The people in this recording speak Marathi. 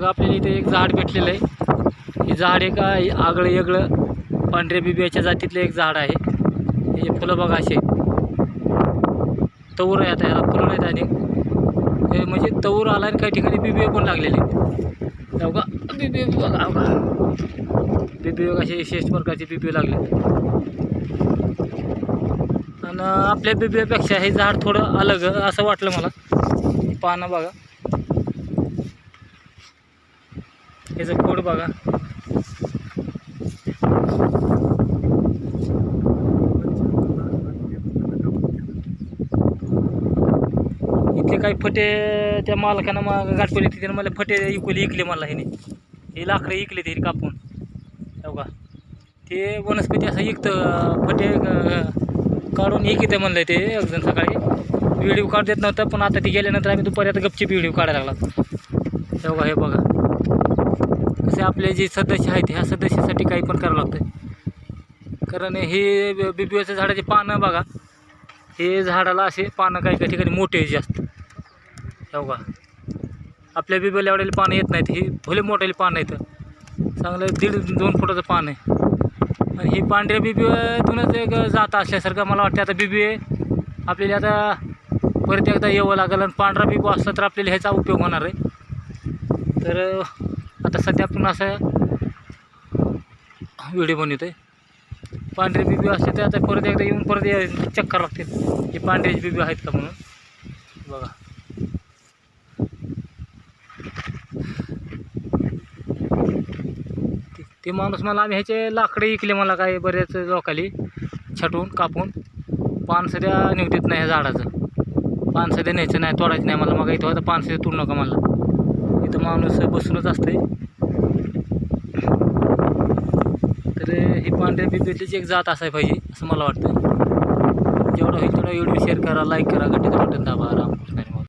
बघा आपल्याला इथे एक झाड भेटलेलं आहे. हे झाड एक आहे आगळं येगळं पांढरे बिबियाच्या जातीतलं एक झाड आहे. हे फुलं बघा असे. तवूर आहे आता याला फुलं नाहीत आणि. हे म्हणजे तवूर आला आणि काही ठिकाणी बिबिये पण लागलेले आहेत. हे बघा बिबिया बघा बघा. असे विशेष प्रकारचे बिबिया लागले आणि आपल्या बिबियापेक्षा हे झाड थोडं अलग असं वाटलं मला. पानं बघा. याचं खोड बघा. इथे काही फटे त्या मालकानं मग गाठपली तिथे मला फटे इकवली इकले मला हिने. हे लाकडं इकले ते कापून. हो का ते वनस्पती असं इकतं फटे काढून एक इथे म्हणलं ते एक जण सकाळी. व्हिडिओ काढ देत नव्हतं पण आता ते गेल्यानंतर आम्ही दुपारी आता गपची व्हिडिओ काढायला लागला. तेव्हा हे बघा. असे आपले जे सदस्य आहेत ह्या सदस्यासाठी काही पण करावं लागतं कारण हे बिबिओच्या झाडाचे पानं बघा. हे झाडाला असे पानं काही काही ठिकाणी मोठे जास्त बघा. आपल्या बिबिओला एवढ्याला पानं येत नाहीत. ही भले मोठ्याले पानं आहेत. चांगलं दीड दोन फुटाचं पान आहे. आणि ही पांढऱ्या बिबिओतूनच एक जात असल्यासारखं मला वाटतं आता बिबिओ आपल्याला आता परत एकदा यावं लागेल. आणि पांढरा बिबू असला तर आपल्याला ह्याचा उपयोग होणार आहे. तर आता सध्या आपण असं व्हिडिओ बनवतो आहे पांढरे बिबी असते तर आता परत एकदा येऊन परत ये- चेक करावं लागतील. हे पांढऱ्याचे बिबी आहेत का म्हणून. बघा. ते- ते माणूस मला आम्ही ह्याचे लाकडे इकले मला काय बऱ्याच लोकाली. छटून कापून. पान सध्या देत नाही ह्या झाडाचं. पानसद्या न्यायचं नाही तोडायचं नाही मला. मग इथं होतं पान तोडू नका मला. माणूस बसूनच असते तर ही पांढऱ्या बिबीतलीच एक जात असायला पाहिजे असं मला वाटतं जेवढं होईल तेवढं व्हिडिओ शेअर करा लाईक करा घंटेचं बटन दाबा रामकृष्ण.